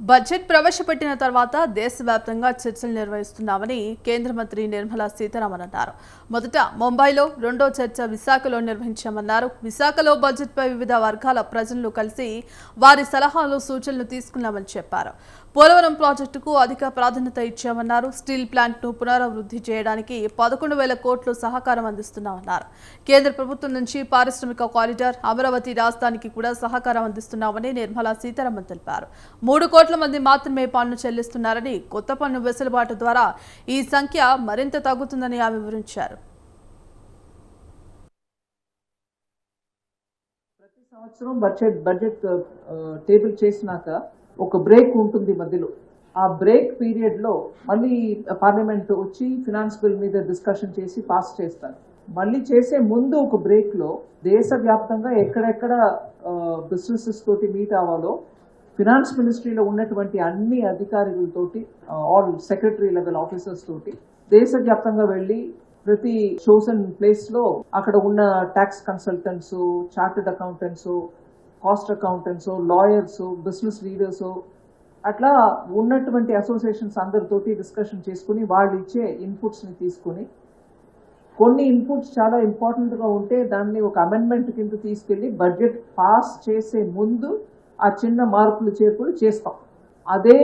Budget ప్రవేశపెట్టిన తర్వాత దేశవ్యాప్తంగా చర్చలు నిర్వహిస్తున్నామని కేంద్ర మంత్రి నిర్మలా సీతారామన్ అన్నారు. మొదట ముంబైలో రెండో చర్చ విశాఖలో నిర్వహించామన్నారు. విశాఖలో బడ్జెట్పై వివిధ వర్గాల ప్రజలను కలిసి వారి సలహాలు సూచనలు తీసుకున్నామని చెప్పారు. పోలవరం ప్రాజెక్టుకు అధిక ప్రాధాన్యత ఇచ్చామన్నారు. స్టీల్ ప్లాంట్ను పునరావృద్ధి చేయడానికి పదకొండు వేల కోట్లు సహకారం అందిస్తున్నామన్నారు. కేంద్ర ప్రభుత్వం నుంచి పారిశ్రామిక కారిడార్ అమరావతి రాజధానికి కూడా సహకారం అందిస్తున్నామని నిర్మలా సీతారామన్ తెలిపారు. మూడు కోట్ల మంది మాత్రమే పన్ను చెల్లిస్తున్నారని కొత్త పన్ను వెసులుబాటు ద్వారా ఈ సంఖ్య మరింత తగ్గుతుందని ఆమె వివరించారు. ప్రతి సంవత్సరం బడ్జెట్ బడ్జెట్ టేబుల్ చేసినాక ఒక బ్రేక్ ఉంటుంది మధ్యలో. ఆ బ్రేక్ పీరియడ్లో మళ్ళీ పార్లమెంట్ వచ్చి ఫినాన్స్ బిల్ మీద డిస్కషన్ చేసి పాస్ చేస్తారు. మళ్ళీ చేసే ముందు ఒక బ్రేక్లో దేశవ్యాప్తంగా ఎక్కడెక్కడ బిజినెసెస్ తోటి మీట్ అవ్వాలో ఫినాన్స్ మినిస్ట్రీలో ఉన్నటువంటి అన్ని అధికారులతోటి ఆల్ సెక్రటరీ లెవెల్ ఆఫీసర్స్ తోటి దేశవ్యాప్తంగా వెళ్ళి ప్రతి చోసన్ ప్లేస్లో అక్కడ ఉన్న tax consultants chartered accountants cost accountants lawyers business leaders అట్లా ఉన్నటువంటి అసోసియేషన్స్ అందరితోటి డిస్కషన్ చేసుకుని వాళ్ళు ఇచ్చే ఇన్పుట్స్ని తీసుకుని కొన్ని ఇన్పుట్స్ చాలా ఇంపార్టెంట్గా ఉంటే దాన్ని ఒక అమెండ్మెంట్ కింద తీసుకెళ్ళి బడ్జెట్ పాస్ చేసే ముందు ఆ చిన్న మార్పులు చేర్పులు చేస్తాం. అదే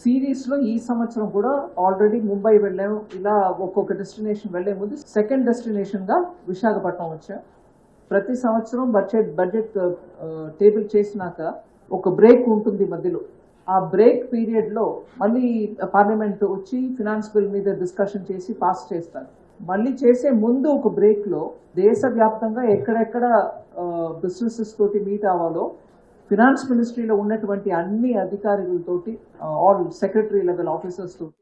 సిరీస్లో ఈ సంవత్సరం కూడా ఆల్రెడీ ముంబై వెళ్ళాము ఇలా ఒక్కొక్క డెస్టినేషన్ వెళ్ళే ముందు సెకండ్ డెస్టినేషన్గా విశాఖపట్నం వచ్చాం. ప్రతి సంవత్సరం బడ్జెట్ బడ్జెట్ టేబుల్ చేసినాక ఒక బ్రేక్ ఉంటుంది మధ్యలో. ఆ బ్రేక్ పీరియడ్లో మళ్ళీ పార్లమెంట్ వచ్చి ఫినాన్స్ బిల్ మీద డిస్కషన్ చేసి పాస్ చేస్తారు. మళ్ళీ చేసే ముందు ఒక బ్రేక్లో దేశవ్యాప్తంగా ఎక్కడెక్కడ బిజినెసెస్ తోటి మీట్ అవ్వాలో ఫినాన్స్ మినిస్ట్రీలో ఉన్నటువంటి అన్ని అధికారులతోటి ఆల్ సెక్రటరీ లెవెల్ ఆఫీసర్స్ తోటి